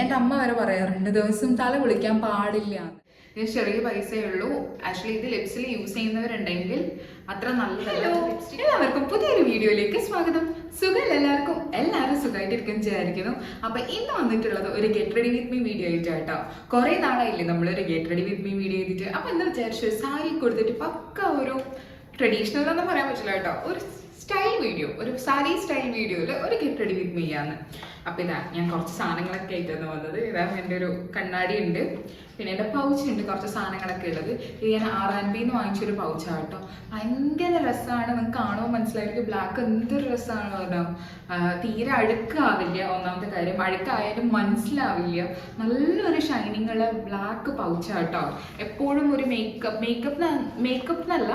എന്റെ അമ്മ വരെ പറയാറുണ്ട് ദിവസം തല കുളിക്കാൻ പാടില്ല. ഇത് ചെറിയ പൈസയേ ഉള്ളൂ. ആക്ച്വലി ഇത് ലിപ്സിൽ യൂസ് ചെയ്യുന്നവരുണ്ടെങ്കിൽ അത്ര നല്ലതല്ല. എല്ലാവർക്കും പുതിയൊരു വീഡിയോയിലേക്ക് സ്വാഗതം. സുഖം എല്ലാവർക്കും? എല്ലാവരും സുഖമായിട്ടിരിക്കും വിചാരിക്കുന്നു. അപ്പൊ ഇന്ന് വന്നിട്ടുള്ളത് ഒരു get ready with me video ആയിട്ടാട്ടോ. കുറെ നാളായില്ലേ നമ്മളൊരു get ready with me video ചെയ്തിട്ട്. അപ്പൊ എന്താ വിചാരിച്ചു സാരി കൊടുത്തിട്ട് പക്ക ഒരു ട്രഡീഷണൽ എന്ന് പറയാൻ പറ്റില്ല കേട്ടോ. ഒരു സ്റ്റൈൽ വീഡിയോ ഒരു സാരി സ്റ്റൈൽ വീഡിയോയിൽ ഒരു ഗെറ്റ് റെഡി വിത്ത് മീ ആണ്. അപ്പൊ ഇതാ ഞാൻ കുറച്ച് സാധനങ്ങളൊക്കെ ആയിട്ടാണ് വന്നത്. ഇതാ എന്റെ ഒരു കണ്ണാടി ഉണ്ട്. പിന്നെ എന്റെ പൗച്ച് ഉണ്ട് കുറച്ച് സാധനങ്ങളൊക്കെ ഉള്ളത്. ഇത് ഞാൻ ആർ ആൻ ബിന്ന് വാങ്ങിച്ചൊരു പൗച്ചാണ് കേട്ടോ. ഭയങ്കര രസമാണ് നിങ്ങൾക്ക് കാണുമ്പോൾ മനസ്സിലായിരിക്കും ബ്ലാക്ക് എന്തൊരു രസമാണ് കേട്ടോ. തീരെ അഴുക്കാവില്ല. ഒന്നാമത്തെ കാര്യം അഴുക്കായാലും മനസ്സിലാവില്ല. നല്ലൊരു ഷൈനിങ് ഉള്ള ബ്ലാക്ക് പൗച്ചാണ് കേട്ടോ. എപ്പോഴും ഒരു മേക്കപ്പ് മേക്കപ്പ് മേക്കപ്പ് എന്നല്ല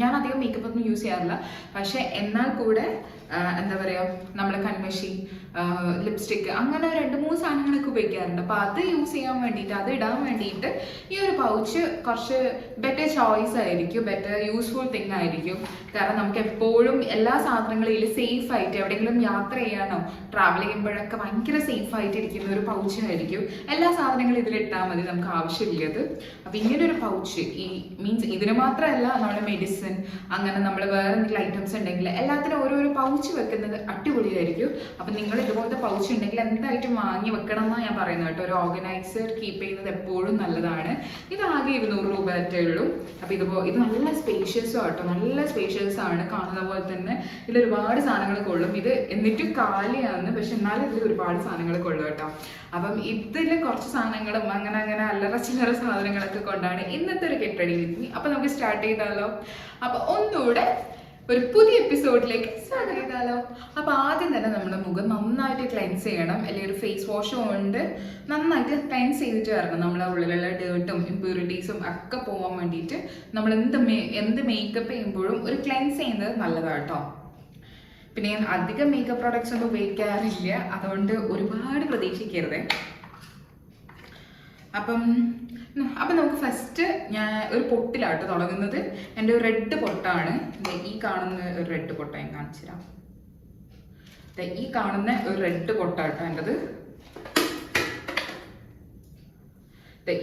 ഞാൻ അധികം മേക്കപ്പ് ഒന്നും യൂസ് ചെയ്യാറില്ല. പക്ഷെ എന്നാൽ കൂടെ എന്താ പറയുക നമ്മൾ കൺമഷി ലിപ്സ്റ്റിക്ക് അങ്ങനെ രണ്ട് മൂന്ന് സാധനങ്ങളൊക്കെ ഉപയോഗിക്കാറുണ്ട്. അപ്പോൾ അത് യൂസ് ചെയ്യാൻ വേണ്ടിയിട്ട് അത് ഇടാൻ വേണ്ടിയിട്ട് ഈ ഒരു പൗച്ച് കുറച്ച് ബെറ്റർ ചോയ്സ് ആയിരിക്കും ബെറ്റർ യൂസ്ഫുൾ തിങ് ആയിരിക്കും. കാരണം നമുക്ക് എപ്പോഴും എല്ലാ സാധനങ്ങളും ഇതിൽ സേഫ് ആയിട്ട് എവിടെയെങ്കിലും യാത്ര ചെയ്യാനോ ട്രാവൽ ചെയ്യുമ്പോഴൊക്കെ ഭയങ്കര സേഫ് ആയിട്ട് ഇരിക്കുന്ന ഒരു പൗച്ച് ആയിരിക്കും. എല്ലാ സാധനങ്ങളും ഇതിലിട്ടാൽ മതി നമുക്ക് ആവശ്യമില്ലത്. അപ്പം ഇങ്ങനെ ഒരു പൗച്ച് ഈ മീൻസ് ഇതിന് മാത്രമല്ല നമ്മുടെ മെഡിസിൻ അങ്ങനെ നമ്മൾ വേറെ എന്തെങ്കിലും ഐറ്റംസ് ഉണ്ടെങ്കിൽ എല്ലാത്തിനും ഓരോരോ പൗച്ച് വെക്കുന്നത് അടിപൊളിയായിരിക്കും. അപ്പം നിങ്ങൾ ഇതുപോലത്തെ പൗച്ച് ഉണ്ടെങ്കിൽ എന്തായിട്ടും വാങ്ങി വെക്കണം എന്നാണ് ഞാൻ പറയുന്നത് കേട്ടോ. ഒരു ഓർഗനൈസർ കീപ്പ് ചെയ്യുന്നത് എപ്പോഴും നല്ലതാണ്. ഇത് ആകെ ഇരുന്നൂറ് രൂപ ഉള്ളൂ. അപ്പം ഇതുപോലെ ഇത് നല്ല സ്പേഷ്യസും കേട്ടോ നല്ല സ്പേഷ്യസ് ആണ് കാണുന്ന പോലെ തന്നെ ഇതിൽ ഒരുപാട് സാധനങ്ങൾ കൊള്ളും. ഇത് എന്നിട്ടും കാലിയാണ് പക്ഷെ എന്നാലും ഇതിൽ ഒരുപാട് സാധനങ്ങൾ കൊള്ളും കേട്ടോ. അപ്പം ഇതിൽ കുറച്ച് സാധനങ്ങളും അങ്ങനെ അങ്ങനെ അല്ലറ ചില്ലറ സാധനങ്ങളൊക്കെ കൊണ്ടാണ് ഇന്നത്തെ ഒരു കെട്ടടി അപ്പം നമുക്ക് സ്റ്റാർട്ട് ചെയ്താലോ? അപ്പം ഒന്നുകൂടെ ഒരു പുതിയ എപ്പിസോഡിലേക്ക് സ്വാഗതം. ചെയ്താലോ അപ്പൊ ആദ്യം തന്നെ നമ്മുടെ മുഖം നന്നായിട്ട് ക്ലെൻസ് ചെയ്യണം. അല്ലെങ്കിൽ ഒരു ഫേസ് വാഷ് കൊണ്ട് നന്നായിട്ട് ക്ലെൻസ് ചെയ്തിട്ട് വരണം. നമ്മളെ ഉള്ളിലുള്ള ഡേർട്ടും ഇമ്പ്യൂരിറ്റീസും ഒക്കെ പോകാൻ വേണ്ടിയിട്ട് നമ്മൾ എന്ത് എന്ത് മേക്കപ്പ് ചെയ്യുമ്പോഴും ഒരു ക്ലെൻസ് ചെയ്യുന്നത് നല്ലതാട്ടോ. പിന്നെ ഞാൻ അധികം മേക്കപ്പ് പ്രോഡക്ട്സ് ഒന്നും ഉപയോഗിക്കാറില്ല. അതുകൊണ്ട് ഒരുപാട് പ്രതീക്ഷിക്കരുത്. അപ്പം അപ്പം നമുക്ക് ഫസ്റ്റ് ഞാൻ ഒരു പൊട്ടിലാട്ടോ തുടങ്ങുന്നത്. എന്റെ റെഡ് പൊട്ടാണ്. ഈ കാണുന്ന ഒരു റെഡ് പൊട്ട ഞാൻ കാണിച്ചു തരാം. ഈ കാണുന്ന ഒരു റെഡ് പൊട്ടാട്ടോ എന്റെത്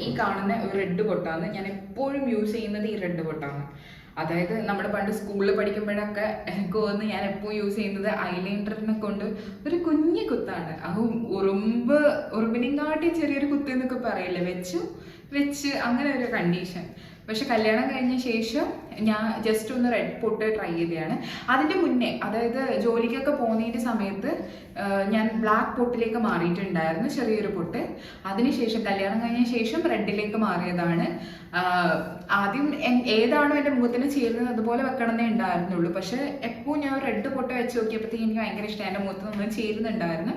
ഈ കാണുന്ന ഒരു റെഡ് പൊട്ടാണ് ഞാൻ എപ്പോഴും യൂസ് ചെയ്യുന്നത് ഈ റെഡ് പൊട്ടാണ് അതായത് നമ്മൾ പണ്ട് സ്കൂളിൽ പഠിക്കുമ്പോഴൊക്കെ എനിക്ക് തോന്നുന്നു ഞാൻ എപ്പോഴും യൂസ് ചെയ്യുന്നത് ഐലൈനറിനെ കൊണ്ട് ഒരു കുഞ്ഞു കുത്താണ്. അതും ഉറുമ്പ് ഉറുമ്പിനെങ്കാട്ടി ചെറിയൊരു കുത്ത് എന്നൊക്കെ പറയില്ലേ വെച്ചു. വെച്ച് അങ്ങനെ ഒരു കണ്ടീഷൻ പക്ഷെ കല്യാണം കഴിഞ്ഞ ശേഷം ഞാൻ ജസ്റ്റ് ഒന്ന് റെഡ് പൊട്ട് ട്രൈ ചെയ്തതാണ്. അതിന്റെ മുന്നേ അതായത് ജോലിക്കൊക്കെ പോകുന്നതിന്റെ സമയത്ത് ഞാൻ ബ്ലാക്ക് പൊട്ടിലേക്ക് മാറിയിട്ടുണ്ടായിരുന്നു ചെറിയൊരു പൊട്ട് അതിനുശേഷം കല്യാണം കഴിഞ്ഞ ശേഷം റെഡിലേക്ക് മാറിയതാണ്. ആദ്യം ഏതാണോ എന്റെ മുഖത്തിന് ചേരുന്നത് അതുപോലെ വെക്കണമെന്നേ ഉണ്ടായിരുന്നുള്ളൂ. പക്ഷെ എപ്പോൾ ഞാൻ റെഡ് പൊട്ട് വെച്ച് നോക്കിയപ്പോഴത്തേക്ക് എനിക്ക് ഭയങ്കര ഇഷ്ടമായി എന്റെ മുഖത്ത് നമ്മൾ ചേരുന്നുണ്ടായിരുന്നു.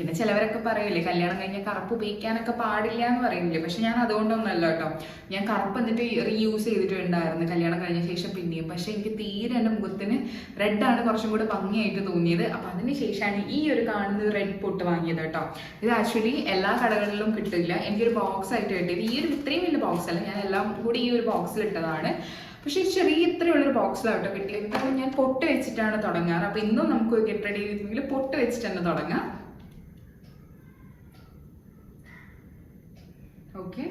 പിന്നെ ചിലവരൊക്കെ പറയില്ലേ കല്യാണം കഴിഞ്ഞാൽ കറുപ്പ് ഉപയോഗിക്കാനൊക്കെ പാടില്ല എന്ന് പറയില്ലേ പക്ഷെ ഞാൻ അതുകൊണ്ടൊന്നല്ല കേട്ടോ. ഞാൻ കറുപ്പ് എന്നിട്ട് റീയൂസ് ചെയ്തിട്ടുണ്ടായിരുന്നു കല്യാണം കഴിഞ്ഞ ശേഷം പിന്നെയും. പക്ഷെ എനിക്ക് തീരെ എന്റെ മുഖത്തിന് റെഡാണ് കുറച്ചും കൂടെ ഭംഗിയായിട്ട് തോന്നിയത്. അപ്പം അതിന് ശേഷമാണ് ഈ ഒരു കാണുന്നത് റെഡ് പൊട്ട് വാങ്ങിയത് കേട്ടോ. ഇത് ആക്ച്വലി എല്ലാ കടകളിലും കിട്ടില്ല. എനിക്കൊരു ബോക്സ് ആയിട്ട് കിട്ടിയത്. ഈ ഒരു ഇത്രയും വലിയ ബോക്സ് അല്ല ഞാൻ എല്ലാം കൂടി ഈ ഒരു ബോക്സിൽ ഇട്ടതാണ്. പക്ഷേ ചെറിയ ഇത്രയുള്ളൊരു ബോക്സിലാട്ടോ കിട്ടിയത്. കാരണം ഞാൻ പൊട്ട് വെച്ചിട്ടാണ് തുടങ്ങാറ്. അപ്പം ഇന്നും നമുക്ക് ഗെറ്റ് റെഡി പൊട്ട് വെച്ചിട്ട് തന്നെ തുടങ്ങാം. ഓക്കെ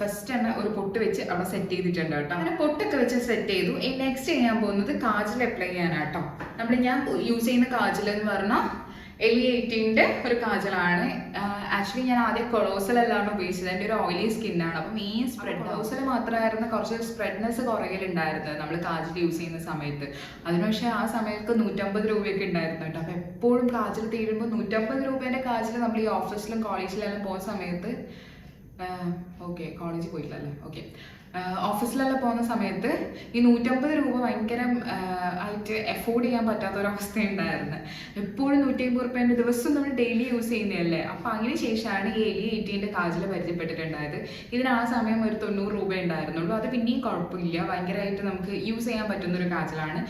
ഫസ്റ്റ് തന്നെ ഒരു പൊട്ട് വെച്ച് അവിടെ സെറ്റ് ചെയ്തിട്ടുണ്ട് കേട്ടോ. അങ്ങനെ പൊട്ടൊക്കെ വെച്ച് സെറ്റ് ചെയ്തു. ഈ നെക്സ്റ്റ് ചെയ്യാൻ പോകുന്നത് കാജൽ അപ്ലൈ ചെയ്യാനാണ് കേട്ടോ നമ്മൾ ഞാൻ യൂസ് ചെയ്യുന്ന കാജൽ എന്ന് പറഞ്ഞാൽ എലി എയ്റ്റീന്റെ ഒരു കാജലാണ്. ആക്ച്വലി ഞാൻ ആദ്യം കൊളോസലല്ലാണ് ഉപയോഗിച്ചത്. എന്റെ ഒരു ഓയിലി സ്കിന്നാണ് അപ്പം ഈ സ്പ്രെഡ് കൊളോസൽ മാത്രമായിരുന്നു കുറച്ച് സ്പ്രെഡ്നെസ് കുറയലുണ്ടായിരുന്നത് നമ്മൾ കാജൽ യൂസ് ചെയ്യുന്ന സമയത്ത്. അതിന് പക്ഷേ ആ സമയത്ത് നൂറ്റമ്പത് രൂപയൊക്കെ ഉണ്ടായിരുന്നു കേട്ടോ. അപ്പം എപ്പോഴും കാജൽ തീരുമ്പോൾ നൂറ്റമ്പത് രൂപേന്റെ കാജൽ നമ്മൾ ഈ ഓഫീസിലും കോളേജിലെല്ലാം പോകുന്ന സമയത്ത് ഓക്കെ കോളേജിൽ പോയിട്ടില്ല അല്ലേ ഓക്കെ ഓഫീസിലെല്ലാം പോകുന്ന സമയത്ത് ഈ നൂറ്റമ്പത് രൂപ ഭയങ്കര ആയിട്ട് എഫോർഡ് ചെയ്യാൻ പറ്റാത്ത ഒരവസ്ഥ ഉണ്ടായിരുന്നു എപ്പോഴും നൂറ്റി അമ്പത് റുപ്യേന്റെ ദിവസം നമ്മൾ ഡെയിലി യൂസ് ചെയ്യുന്നതല്ലേ? അപ്പം അതിന് ശേഷമാണ് ഈ എലി എയ്റ്റീന്റെ കാജിൽ പരിചയപ്പെട്ടിട്ടുണ്ടായത്. ഇതിന് ആ സമയം ഒരു തൊണ്ണൂറ് രൂപ ഉണ്ടായിരുന്നുള്ളൂ. അത് പിന്നെയും കുഴപ്പമില്ല. ഭയങ്കരമായിട്ട് നമുക്ക് യൂസ് ചെയ്യാൻ പറ്റുന്ന ഒരു കാജലാണ്.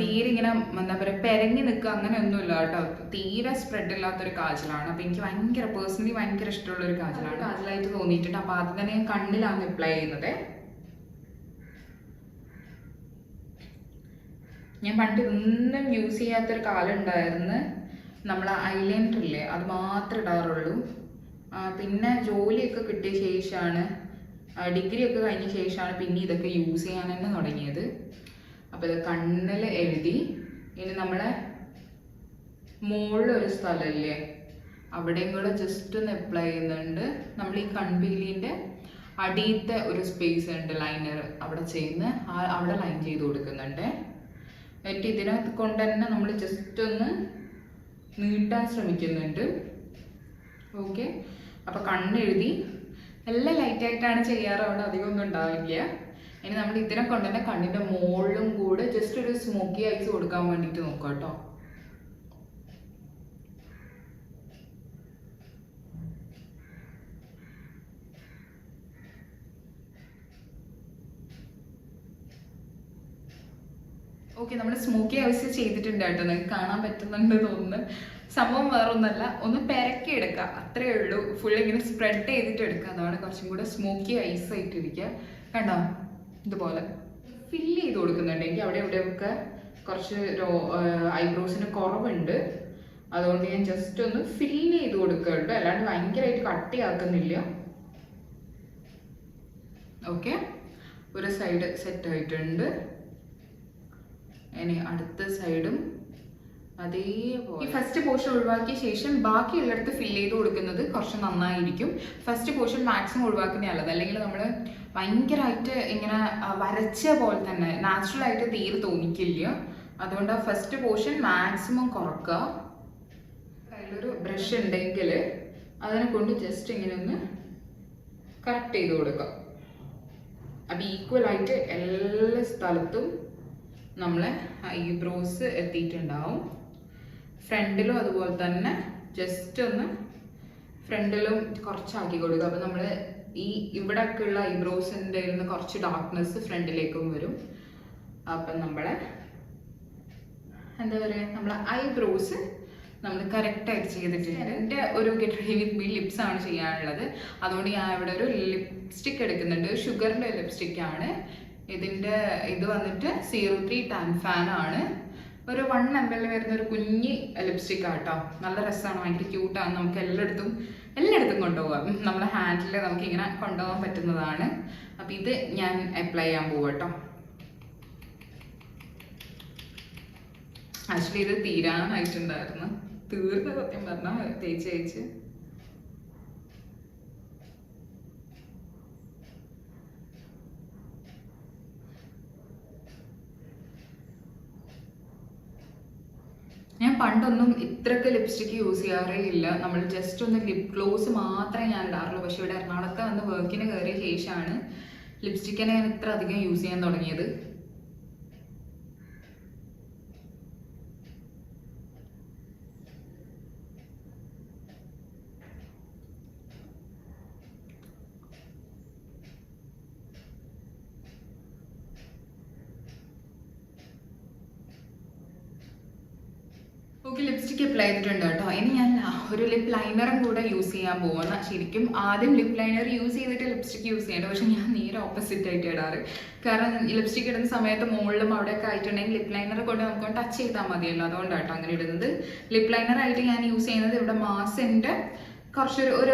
തീരെ ഇങ്ങനെ എന്താ പറയുക പെരങ്ങി നിൽക്കുക അങ്ങനെ ഒന്നുമില്ല കേട്ടോ. തീരെ സ്പ്രെഡ് ഇല്ലാത്തൊരു കാജലാണ്. അപ്പം എനിക്ക് ഭയങ്കര പേഴ്സണലി ഭയങ്കര ഇഷ്ടമുള്ള ഒരു കാജലാണ് കാജലായിട്ട് തോന്നിയിട്ടുണ്ട്. അപ്പം അത് തന്നെ ഞാൻ കണ്ണിലാണ് അപ്ലൈ ചെയ്യുന്നത്. ഞാൻ പണ്ട് ഒന്നും യൂസ് ചെയ്യാത്തൊരു കാലം ഉണ്ടായിരുന്നു. നമ്മൾ ഐലൈനർ ഇല്ലേ അത് മാത്രം ഇടാറുള്ളൂ. പിന്നെ ജോലിയൊക്കെ കിട്ടിയ ശേഷമാണ് ഡിഗ്രി ഒക്കെ കഴിഞ്ഞ ശേഷമാണ് പിന്നെ ഇതൊക്കെ യൂസ് ചെയ്യാൻ തന്നെ തുടങ്ങിയത്. അപ്പോൾ ഇത് കണ്ണിൽ എഴുതി. ഇനി നമ്മളെ മുകളിൽ ഒരു സ്ഥലമില്ലേ അവിടെയും കൂടെ ജസ്റ്റ് ഒന്ന് അപ്ലൈ ചെയ്യുന്നുണ്ട്. നമ്മൾ ഈ കൺപീലിന്റെ അടിയത്തെ ഒരു സ്പേസ് ഉണ്ട് ലൈനർ അവിടെ ചെയ്യുന്ന ആ അവിടെ ലൈൻ ചെയ്ത് കൊടുക്കുന്നുണ്ട്. എന്നിട്ട് ഇതിനകത്ത് കൊണ്ട് തന്നെ നമ്മൾ ജസ്റ്റ് ഒന്ന് നീട്ടാൻ ശ്രമിക്കുന്നുണ്ട്. ഓക്കെ അപ്പോൾ കണ്ണെഴുതി. എല്ലാം ലൈറ്റായിട്ടാണ് ചെയ്യാറ്. അവിടെ അധികം ഒന്നും ഉണ്ടാവില്ല. ഇനി നമ്മൾ ഇതിനെ കൊണ്ട് തന്നെ കണ്ണിന്റെ മുകളിലും കൂടെ ജസ്റ്റ് ഒരു സ്മോക്കി ഐസ് കൊടുക്കാൻ വേണ്ടിയിട്ട് നോക്കാം കേട്ടോ. ഓക്കെ നമ്മൾ സ്മോക്കി ഐസ് ചെയ്തിട്ടുണ്ട് കേട്ടോ. നിങ്ങൾക്ക് കാണാൻ പറ്റുന്നുണ്ട് തോന്നുന്നു. സംഭവം വേറെ ഒന്നല്ല ഒന്ന് പെരക്കി എടുക്കുക. അത്രയേ ഉള്ളൂ. ഫുൾ ഇങ്ങനെ സ്പ്രെഡ് ചെയ്തിട്ട് എടുക്കുക. അതാണ് കുറച്ചും കൂടെ സ്മോക്കി ഐസ് ആയിട്ടിരിക്കുക കണ്ടോ? ഇതുപോലെ ഫില്ല് ചെയ്ത് കൊടുക്കുന്നുണ്ട് എനിക്ക് അവിടെ ഇവിടെയൊക്കെ കുറച്ച് ഐബ്രോസിന് കുറവുണ്ട്. അതുകൊണ്ട് ഞാൻ ജസ്റ്റ് ഒന്ന് ഫില്ല് ചെയ്ത് കൊടുക്കുക കേട്ടോ. അല്ലാണ്ട് ഭയങ്കരമായിട്ട് കട്ടിയാക്കുന്നില്ല. ഓക്കെ ഒരു സൈഡ് സെറ്റ് ആയിട്ടുണ്ട്. ഇനി അടുത്ത സൈഡും അതേപോലെ. ഈ ഫസ്റ്റ് പോർഷൻ ഒഴിവാക്കിയ ശേഷം ബാക്കിയുള്ളിടത്ത് ഫില്ല് ചെയ്ത് കൊടുക്കുന്നത് കുറച്ച് നന്നായിരിക്കും. ഫസ്റ്റ് പോർഷൻ മാക്സിമം ഒഴിവാക്കുന്ന നല്ലത്. അല്ലെങ്കിൽ നമ്മൾ ഭയങ്കരമായിട്ട് ഇങ്ങനെ വരച്ച പോലെ തന്നെ നാച്ചുറൽ ആയിട്ട് തീരെ തോന്നിക്കില്ല. അതുകൊണ്ട് ആ ഫസ്റ്റ് പോർഷൻ മാക്സിമം കുറക്കുക. കയ്യിലൊരു ബ്രഷ് ഉണ്ടെങ്കിൽ അതിനെ കൊണ്ട് ജസ്റ്റ് ഇങ്ങനെ ഒന്ന് കറക്റ്റ് ചെയ്ത് കൊടുക്കുക. അപ്പം ഈക്വലായിട്ട് എല്ലാ സ്ഥലത്തും നമ്മളെ ഐബ്രോസ് എത്തിയിട്ടുണ്ടാവും. ഫ്രണ്ടിലും അതുപോലെ തന്നെ ജസ്റ്റ് ഒന്ന് ഫ്രണ്ടിലും കുറച്ചാക്കി കൊടുക്കുക. അപ്പം നമ്മൾ ഈ ഇവിടെയൊക്കെ ഉള്ള ഐബ്രോസിന്റെ നിന്ന് കുറച്ച് ഡാർക്ക്നെസ് ഫ്രണ്ടിലേക്കും വരും. അപ്പം നമ്മളെ എന്താ പറയുക നമ്മളെ ഐബ്രോസ് നമ്മൾ കറക്റ്റായിട്ട് ചെയ്തിട്ടുണ്ട്. എന്റെ ഒരു get ready with me lips ആണ് ചെയ്യാനുള്ളത്. അതുകൊണ്ട് ഞാൻ ഇവിടെ ഒരു ലിപ്സ്റ്റിക് എടുക്കുന്നുണ്ട്. ഷുഗറിന്റെ ലിപ്സ്റ്റിക് ആണ്. ഇതിന്റെ ഇത് വന്നിട്ട് സീറോ ത്രീ ടാൻ ഫാൻ ആണ്. ഒരു വൺ എം എൽ വരുന്ന ഒരു കുഞ്ഞി ലിപ്സ്റ്റിക് ആട്ടോ നല്ല രസമാണ് ഭയങ്കര ക്യൂട്ടാണ് നമുക്ക് എല്ലായിടത്തും എല്ലായിടത്തും കൊണ്ടുപോകാം നമ്മുടെ ഹാൻഡിൽ നമുക്ക് ഇങ്ങനെ കൊണ്ടുപോകാൻ പറ്റുന്നതാണ്. അപ്പം ഇത് ഞാൻ അപ്ലൈ ചെയ്യാൻ പോവാട്ടോ ആക്ച്വലി ഇത് തീരാനായിട്ടുണ്ടായിരുന്നു. തീർന്ന സത്യം പറഞ്ഞാൽ തേച്ച് തേച്ച്. ഞാൻ പണ്ടൊന്നും ഇത്രക്ക് ലിപ്സ്റ്റിക് യൂസ് ചെയ്യാറേ ഇല്ല. നമ്മൾ ജസ്റ്റ് ഒന്ന് ലിപ് ഗ്ലോസ് മാത്രമേ ഞാൻ ഇടാറുള്ളൂ. പക്ഷെ ഇവിടെ എറണാകുളത്ത് വന്ന് വർക്കിന് കയറിയ ശേഷമാണ് ലിപ്സ്റ്റിക്കിനെ ഞാൻ ഇത്ര അധികം യൂസ് ചെയ്യാൻ തുടങ്ങിയത്. ഓക്കെ ലിപ്സ്റ്റിക് അപ്ലൈ ചെയ്തിട്ടുണ്ട് കേട്ടോ. ഇനി ഞാൻ ഒരു ലിപ് ലൈനറും കൂടെ യൂസ് ചെയ്യാൻ പോകുന്ന ശരിക്കും ആദ്യം ലിപ് ലൈനർ യൂസ് ചെയ്തിട്ട് ലിപ്സ്റ്റിക് യൂസ് ചെയ്യേണ്ടത് പക്ഷെ ഞാൻ നേരെ ഓപ്പോസിറ്റ് ആയിട്ട് ഇടാറ്. കാരണം ലിപ്സ്റ്റിക് ഇടുന്ന സമയത്ത് മുകളിലും അവിടെയൊക്കെ ആയിട്ടുണ്ടെങ്കിൽ ലിപ് ലൈനർ കൊണ്ട് നമുക്ക് ടച്ച് ചെയ്താൽ മതിയല്ലോ. അതുകൊണ്ടാണ് കേട്ടോ അങ്ങനെ ഇടുന്നത്. ലിപ് ലൈനർ ആയിട്ട് ഞാൻ യൂസ് ചെയ്യുന്നത് ഇവിടെ മാസിന്റെ കുറച്ചൊരു ഒരു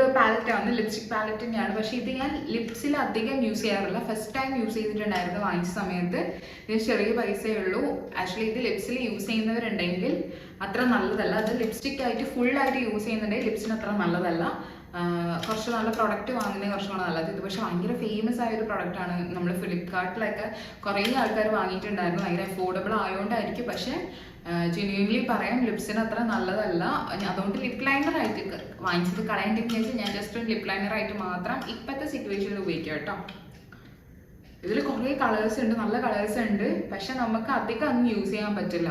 ആണ് ലിപ്സ്റ്റിക് പാലറ്റ് തന്നെയാണ്. പക്ഷേ ഇത് ഞാൻ ലിപ്സിൽ അധികം യൂസ് ചെയ്യാറില്ല. ഫസ്റ്റ് ടൈം യൂസ് ചെയ്തിട്ടുണ്ടായിരുന്നു വാങ്ങിച്ച സമയത്ത്. ഇത് ചെറിയ പൈസയേ ഉള്ളൂ. ആക്ച്വലി ഇത് ലിപ്സിൽ യൂസ് ചെയ്യുന്നവരുണ്ടെങ്കിൽ അത്ര നല്ലതല്ല. അത് ലിപ്സ്റ്റിക് ആയിട്ട് ഫുൾ ആയിട്ട് യൂസ് ചെയ്യുന്നുണ്ടെങ്കിൽ ലിപ്സിന് അത്ര നല്ലതല്ല. കുറച്ച് നല്ല പ്രൊഡക്റ്റ് വാങ്ങുന്നത് കുറച്ചുകൂടെ നല്ലത്. ഇത് പക്ഷേ ഭയങ്കര ഫേമസ് ആയ ഒരു ആണ്. നമ്മൾ ഫ്ലിപ്കാർട്ടിലൊക്കെ കുറേ ആൾക്കാർ വാങ്ങിയിട്ടുണ്ടായിരുന്നു. ഭയങ്കര അഫോർഡബിൾ ആയതുകൊണ്ടായിരിക്കും പക്ഷേ ജെന്യൂൻലി പറയാം ലിപ്സിന് അത്ര നല്ലതല്ല. അതുകൊണ്ട് ലിപ് ലൈനർ ആയിട്ട് വാങ്ങിച്ചത് കളയേണ്ടിരിക്കുന്നത് ഞാൻ ജസ്റ്റ് ഒരു ലിപ് ലൈനർ ആയിട്ട് മാത്രം ഇപ്പോഴത്തെ സിറ്റുവേഷനിൽ ഉപയോഗിക്കാം കേട്ടോ. ഇതിൽ കുറേ കളേഴ്സ് ഉണ്ട് നല്ല കളേഴ്സ് ഉണ്ട്. പക്ഷെ നമുക്ക് അധികം അങ്ങ് യൂസ് ചെയ്യാൻ പറ്റില്ല.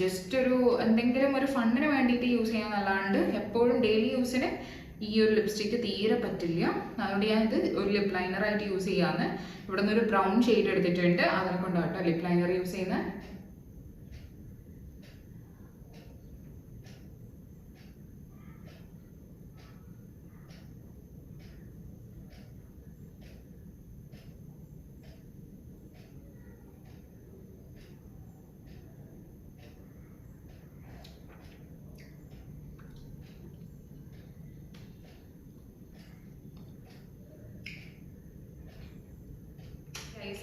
ജസ്റ്റ് ഒരു എന്തെങ്കിലും ഒരു ഫണ്ടിന് വേണ്ടിയിട്ട് യൂസ് ചെയ്യാൻ ചെയ്യാന്നല്ലാണ്ട് എപ്പോഴും ഡെയിലി യൂസിന് ഈ ഒരു ലിപ്സ്റ്റിക്ക് തീരെ പറ്റില്ല. അതുകൊണ്ട് ഞാൻ ഇത് ഒരു ലിപ് ലൈനർ ആയിട്ട് യൂസ് ചെയ്യാന്ന്. ഇവിടെ നിന്ന് ഒരു ബ്രൗൺ ഷെയ്ഡ് എടുത്തിട്ടുണ്ട്. അതിനെ കൊണ്ടാട്ടോ ലിപ് ലൈനർ യൂസ് ചെയ്യുന്നത്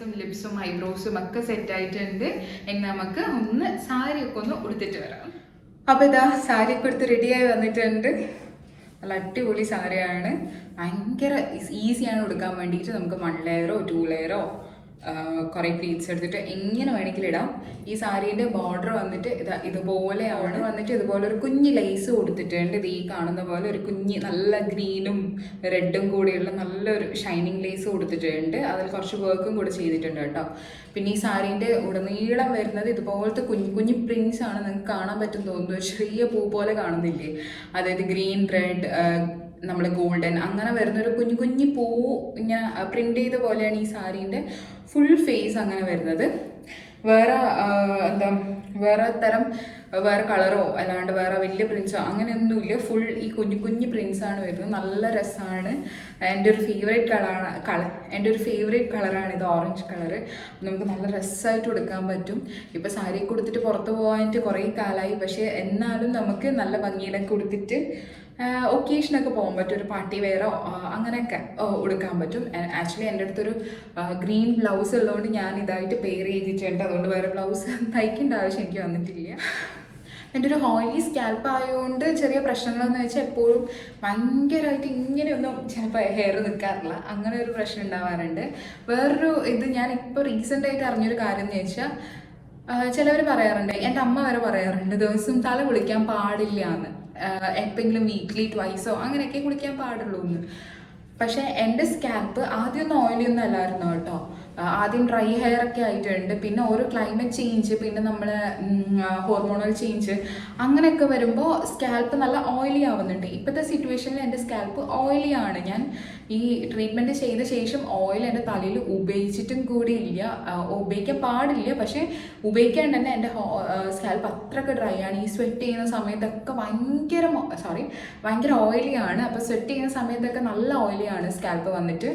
ഫേസും ലിപ്സും ഐബ്രോസും ഒക്കെ സെറ്റ് ആയിട്ടുണ്ട്. ഇനി നമുക്ക് ഒന്ന് സാരി ഒക്കെ ഒന്ന് ഉടുത്തിട്ട് വരാം. അപ്പൊ ഇതാ സാരി ഒക്കെ എടുത്ത് റെഡിയായി വന്നിട്ടുണ്ട്. നല്ല അടിപൊളി സാരിയാണ്. ഭയങ്കര ഈസിയാണ് ഉടുക്കാൻ വേണ്ടിയിട്ട് നമുക്ക് വൺ ലെയറോ ടു ലെയറോ കുറേ പ്ലീറ്റ്സ് എടുത്തിട്ട് എങ്ങനെ വേണമെങ്കിലും ഇടാം. ഈ സാരീന്റെ ബോർഡർ വന്നിട്ട് ഇതാ ഇതുപോലെയാണ് വന്നിട്ട് ഇതുപോലെ ഒരു കുഞ്ഞ് ലൈസ് കൊടുത്തിട്ടുണ്ട്. ഇത് ഈ കാണുന്ന പോലെ ഒരു കുഞ്ഞ് നല്ല ഗ്രീനും റെഡും കൂടിയുള്ള നല്ലൊരു ഷൈനിങ് ലേസ് കൊടുത്തിട്ടുണ്ട്. അതിൽ കുറച്ച് വർക്കും കൂടി ചെയ്തിട്ടുണ്ട് കേട്ടോ. പിന്നെ ഈ സാരീന്റെ ഉടനീളം വരുന്നത് ഇതുപോലത്തെ കുഞ്ഞു കുഞ്ഞു പ്രിൻസ് ആണ് നിങ്ങൾക്ക് കാണാൻ പറ്റും തോന്നുന്നു. ചെറിയ പൂ പോലെ കാണുന്നില്ലേ? അതായത് ഗ്രീൻ റെഡ് നമ്മുടെ ഗോൾഡൻ അങ്ങനെ വരുന്നൊരു കുഞ്ഞു കുഞ്ഞു പൂ ഇങ്ങനെ പ്രിന്റ് ചെയ്ത പോലെയാണ് ഈ സാരീന്റെ ഫുൾ ഫേസ് അങ്ങനെ വരുന്നത്. വേറെ എന്താ വേറെ തരം വേറെ കളറോ അല്ലാണ്ട് വേറെ വലിയ പ്രിൻസോ അങ്ങനെയൊന്നുമില്ല. ഫുൾ ഈ കുഞ്ഞു കുഞ്ഞു പ്രിൻസാണ് വരുന്നത്. നല്ല രസമാണ് എന്റെ ഒരു ഫേവറേറ്റ് കളറാണ് കളർ എന്റെ ഒരു ഫേവറേറ്റ് കളറാണ് ഇത് ഓറഞ്ച് കളറ് നമുക്ക് നല്ല രസമായിട്ട് കൊടുക്കാൻ പറ്റും. ഇപ്പോൾ സാരി കൊടുത്തിട്ട് പുറത്ത് പോകാനായിട്ട് കുറേ കാലമായി പക്ഷേ എന്നാലും നമുക്ക് നല്ല ഭംഗിയിലൊക്കെ കൊടുത്തിട്ട് ഒക്കേഷനൊക്കെ പോകാൻ പറ്റും. ഒരു പാർട്ടി വെയറോ അങ്ങനെയൊക്കെ ഉടുക്കാൻ പറ്റും. ആക്ച്വലി എന്റെ അടുത്തൊരു ഗ്രീൻ ബ്ലൗസ് ഉള്ളതുകൊണ്ട് ഞാൻ ഇതായിട്ട് പെയർ ചെയ്തിട്ടുണ്ട്. അതുകൊണ്ട് വേറെ ബ്ലൗസ് തയ്ക്കേണ്ട ആവശ്യം എനിക്ക് വന്നിട്ടില്ല. എന്റെ ഒരു ഹോയിലി സ്കാൽപ്പ് ആയതുകൊണ്ട് ചെറിയ പ്രശ്നങ്ങളെന്ന് വെച്ചാൽ എപ്പോഴും ഭയങ്കരമായിട്ട് ഇങ്ങനെയൊന്നും ചിലപ്പോൾ ഹെയർ നിൽക്കാറില്ല. അങ്ങനെ ഒരു പ്രശ്നം ഉണ്ടാവാറുണ്ട്. വേറൊരു ഇത് ഞാൻ ഇപ്പോൾ റീസെന്റ് ആയിട്ട് അറിഞ്ഞൊരു കാര്യം എന്ന് വെച്ചാൽ ചിലവർ പറയാറുണ്ട് എന്റെ അമ്മ വരെ പറയാറുണ്ട് ദിവസം തല കുളിക്കാൻ പാടില്ല എന്ന്. എപ്പോഴെങ്കിലും വീക്ക്ലി ട്വൈസോ അങ്ങനെയൊക്കെ കുളിക്കാൻ പാടുള്ളൂ എന്ന്. പക്ഷേ എന്റെ സ്കാപ്പ് ആദ്യമൊന്നും ഓയിലി ഒന്നും അല്ലായിരുന്നു കേട്ടോ? ആദ്യം ഡ്രൈ ഹെയർ ഒക്കെ ആയിട്ടുണ്ട്. പിന്നെ ഓരോ ക്ലൈമറ്റ് ചേഞ്ച് പിന്നെ നമ്മൾ ഹോർമോണൽ ചേഞ്ച് അങ്ങനെയൊക്കെ വരുമ്പോൾ സ്കാൽപ്പ് നല്ല ഓയിലി ആവുന്നുണ്ട്. ഇപ്പോഴത്തെ സിറ്റുവേഷനിൽ എന്റെ സ്കാൽപ്പ് ഓയിലി ആണ്. ഞാൻ ഈ ട്രീറ്റ്മെന്റ് ചെയ്ത ശേഷം ഓയിൽ എന്റെ തലയിൽ ഉപയോഗിച്ചിട്ടും ഇല്ല. ഉപയോഗിക്കാൻ പാടില്ല. പക്ഷേ ഉപയോഗിക്കാണ്ട് തന്നെ എന്റെ സ്കാൽപ്പ് അത്രയ്ക്ക് ഡ്രൈ ആണ്. ഈ സ്വെറ്റ് ചെയ്യുന്ന സമയത്തൊക്കെ ഭയങ്കര സോറി ഭയങ്കര ഓയിലി ആണ്. അപ്പോൾ സ്വെറ്റ് ചെയ്യുന്ന സമയത്തൊക്കെ നല്ല ഓയിലി ആണ് സ്കാൽപ്പ് വന്നിട്ട്.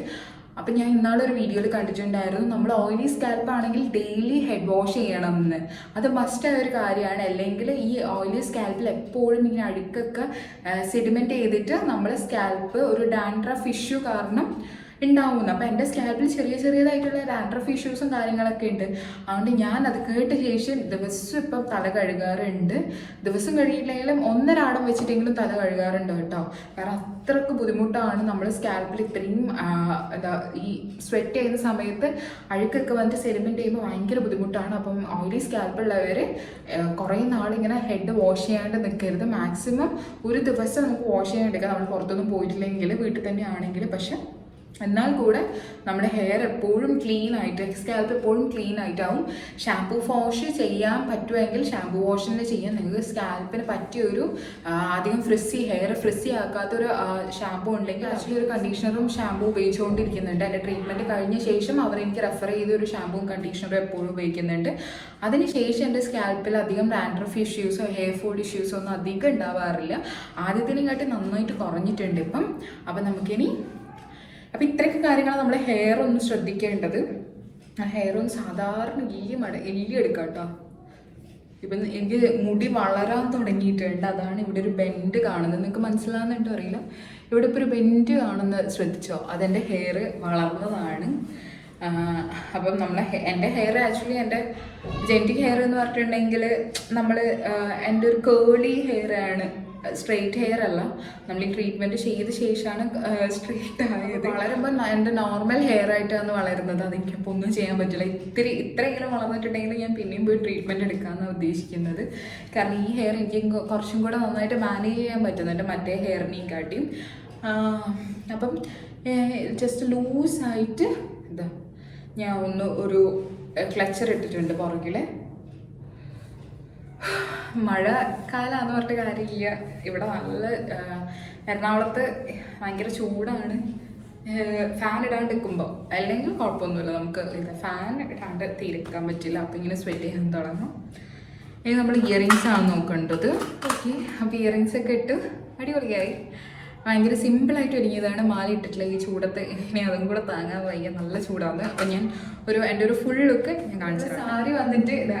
അപ്പം ഞാൻ ഇന്നാളൊരു വീഡിയോയിൽ കണ്ടിട്ടുണ്ടായിരുന്നു. നമ്മൾ ഓയിലി സ്കാൽപ്പ് ആണെങ്കിൽ ഡെയിലി ഹെഡ് വാഷ് ചെയ്യണം എന്ന് അത് മസ്റ്റായ ഒരു കാര്യമാണ്. അല്ലെങ്കിൽ ഈ ഓയിലി സ്കാൽപ്പിൽ എപ്പോഴും ഇങ്ങനെ അഴുക്കൊക്കെ സെഡിമെന്റ് ചെയ്തിട്ട് നമ്മുടെ സ്കാൽപ്പ് ഒരു ഡാൻഡ്രഫ് ഇഷ്യൂ കാരണം ഉണ്ടാവുന്നു. അപ്പം എന്റെ സ്കാൽപ്പിൽ ചെറിയ ചെറിയതായിട്ടുള്ള ഡാൻഡ്രഫ് ഇഷ്യൂസും കാര്യങ്ങളൊക്കെ ഉണ്ട്. അതുകൊണ്ട് ഞാൻ അത് കേട്ട ശേഷം ദിവസം ഇപ്പം തല കഴുകാറുണ്ട്. ദിവസം കഴിയില്ലെങ്കിലും ഒന്നരാടം വെച്ചിട്ടെങ്കിലും തല കഴുകാറുണ്ട് കേട്ടോ. കാരണം അത്രയ്ക്ക് ബുദ്ധിമുട്ടാണ് നമ്മൾ സ്കാൽപ്പിൽ ഇത്രയും എന്താ ഈ സ്വെറ്റ് ചെയ്യുന്ന സമയത്ത് അഴുക്കൊക്കെ വന്നിട്ട് സെലിമെന്റ് ചെയ്യുമ്പോൾ ഭയങ്കര ബുദ്ധിമുട്ടാണ്. അപ്പം ഓയിലി സ്കാൽപ്പുള്ളവർ കുറേ നാളിങ്ങനെ ഹെഡ് വാഷ് ചെയ്യാണ്ട് നിൽക്കരുത് മാക്സിമം ഒരു ദിവസം നമുക്ക് വാഷ് ചെയ്യാണ്ടിരിക്കാം നമ്മൾ പുറത്തൊന്നും പോയിട്ടില്ലെങ്കിൽ വീട്ടിൽ തന്നെ ആണെങ്കിൽ പക്ഷെ എന്നാൽ കൂടെ നമ്മുടെ ഹെയർ എപ്പോഴും ക്ലീൻ ആയിട്ട് സ്കാൽപ്പ് എപ്പോഴും ക്ലീൻ ആയിട്ടാവും. ഷാംപൂ വാഷ് ചെയ്യാൻ പറ്റുമെങ്കിൽ ഷാംപൂ വാഷ് തന്നെ ചെയ്യാം. നിങ്ങൾക്ക് സ്കാൽപ്പിന് പറ്റിയ ഒരു ആ, അധികം ഫ്രിസ്സി ഹെയർ ഫ്രിസ്സി ആക്കാത്തൊരു ഷാംപൂ ഉണ്ടെങ്കിൽ ആക്ച്വലി ഒരു കണ്ടീഷണറും ഷാംപൂ ഉപയോഗിച്ചുകൊണ്ടിരിക്കുന്നുണ്ട്. എന്റെ ട്രീറ്റ്മെന്റ് കഴിഞ്ഞ ശേഷം അവർ എനിക്ക് റെഫർ ചെയ്ത ഒരു ഷാംപൂവും കണ്ടീഷണറും എപ്പോഴും ഉപയോഗിക്കുന്നുണ്ട്. അതിനുശേഷം എന്റെ സ്കാൽപ്പിൽ അധികം ഡാൻഡ്രഫ് ഇഷ്യൂസോ ഹെയർ ഫോൾ ഇഷ്യൂസോ ഒന്നും അധികം ഉണ്ടാവാറില്ല. ആദ്യത്തിനെക്കാട്ടി നന്നായിട്ട് കുറഞ്ഞിട്ടുണ്ട് ഇപ്പം. അപ്പം നമുക്കിനി അപ്പം ഇത്രയൊക്കെ കാര്യങ്ങളാണ് നമ്മൾ ഹെയർ ഒന്ന് ശ്രദ്ധിക്കേണ്ടത്. ഹെയർ ഒന്ന് സാധാരണ എല്ലി മട എല്ലി എടുക്കാം കേട്ടോ ഇപ്പം എനിക്ക് മുടി വളരാൻ തുടങ്ങിയിട്ടുണ്ട്. അതാണ് ഇവിടെ ഒരു ബെൻഡ് കാണുന്നത്. നിങ്ങൾക്ക് മനസ്സിലാകുന്നുണ്ടോ അറിയില്ല. ഇവിടെ ഇപ്പോൾ ഒരു ബെൻഡ് കാണുന്നത് ശ്രദ്ധിച്ചോ? അതെന്റെ ഹെയർ വളർന്നതാണ്. അപ്പം നമ്മളെ എന്റെ ഹെയർ ആക്ച്വലി എന്റെ ജെന്റിക് ഹെയർ എന്ന് പറഞ്ഞിട്ടുണ്ടെങ്കിൽ നമ്മൾ എന്റെ ഒരു കേളി ഹെയർ ആണ്. സ്ട്രെയിറ്റ് ഹെയർ അല്ല. നമ്മൾ ഈ ട്രീറ്റ്മെന്റ് ചെയ്ത ശേഷമാണ് സ്ട്രെയിറ്റ് ആയത്. വളരുമ്പോൾ എന്റെ നോർമൽ ഹെയർ ആയിട്ടാണ് വളരുന്നത്. അതെനിക്കപ്പോൾ ഒന്നും ചെയ്യാൻ പറ്റില്ല. ഇത്തിരി ഇത്രയെങ്കിലും വളർന്നിട്ടുണ്ടെങ്കിൽ ഞാൻ പിന്നെയും പോയി ട്രീറ്റ്മെന്റ് എടുക്കാമെന്നാണ് ഉദ്ദേശിക്കുന്നത്. കാരണം ഈ ഹെയർ എനിക്ക് കുറച്ചും കൂടെ നന്നായിട്ട് മാനേജ് ചെയ്യാൻ പറ്റുന്നുണ്ട്. മറ്റേ ഹെയറിനെയും കാട്ടിയും. അപ്പം ജസ്റ്റ് ലൂസായിട്ട് ഇതാ ഞാൻ ഒന്ന് ഒരു ക്ലച്ചർ ഇട്ടിട്ടുണ്ട് പുറകിൽ മഴ പറഞ്ഞിട്ട് കാര്യമില്ല. ഇവിടെ നല്ല എറണാകുളത്ത് ഭയങ്കര ചൂടാണ്. ഫാൻ ഇടാണ്ട് നിൽക്കുമ്പോൾ അല്ലെങ്കിൽ കുഴപ്പമൊന്നുമില്ല. നമുക്ക് ഫാൻ ഇടാണ്ട് തീരെക്കാൻ പറ്റില്ല. അപ്പം ഇങ്ങനെ സ്വെറ്റ് ചെയ്യാൻ തുടങ്ങും. ഇനി നമ്മൾ ഇയറിങ്സ് ആണ് നോക്കേണ്ടത്. ഓക്കെ അപ്പോൾ ഇയറിങ്സ് ഒക്കെ ഇട്ട് അടിപൊളിയായി. ഭയങ്കര സിമ്പിളായിട്ട് ഒരുങ്ങിയതാണ്. മാല ഇട്ടിട്ടില്ല ഈ ചൂടത്ത്. ഇനി അതും കൂടെ താങ്ങാൻ വയ്യ നല്ല ചൂടാണ്. അപ്പം ഞാൻ ഒരു എന്റെ ഒരു ഫുൾ ലുക്ക് ഞാൻ കാണിച്ചു സാരി വന്നിട്ട് ഇതാ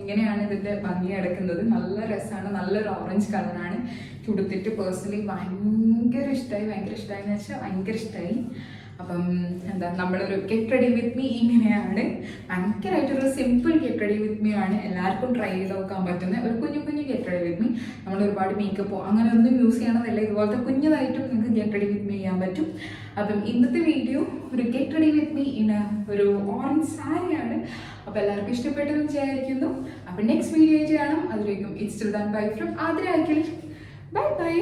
ഇങ്ങനെയാണ് ഇതിന്റെ ഭംഗി അടക്കുന്നത് നല്ല രസമാണ് നല്ലൊരു ഓറഞ്ച് കളറാണ് ചുടുത്തിട്ട് പേഴ്സണലി ഭയങ്കര ഇഷ്ടമായി ഭയങ്കര ഇഷ്ടമായി എന്ന് വെച്ചാൽ ഭയങ്കര ഇഷ്ടമായി അപ്പം എന്താ നമ്മളൊരു ഗെറ്റ് റെഡി വിത്ത് മീ ഇങ്ങനെയാണ്. ഭയങ്കരമായിട്ടൊരു simple get ready with me ആണ്. എല്ലാവർക്കും ട്രൈ ചെയ്ത് നോക്കാൻ പറ്റുന്ന ഒരു കുഞ്ഞു കുഞ്ഞു ഗെറ്റ് റെഡി വിത്ത് മീ നമ്മൾ ഒരുപാട് മേക്കപ്പോ അങ്ങനെ ഒന്നും യൂസ് ചെയ്യണമെന്നില്ല ഇതുപോലത്തെ കുഞ്ഞതായിട്ടും നിങ്ങൾക്ക് ഗെറ്റ് റെഡി വിത്ത് മീ ചെയ്യാൻ പറ്റും. അപ്പം ഇന്നത്തെ വീഡിയോ ഒരു get ready with me in ഒരു ഓറഞ്ച് സാരിയാണ്. അപ്പോൾ എല്ലാവർക്കും ഇഷ്ടപ്പെട്ടെന്ന് വിചാരിക്കുന്നു. അപ്പം നെക്സ്റ്റ് വീഡിയോ കാണാം. അതിലേക്കും it's to then bye from Aadya bye bye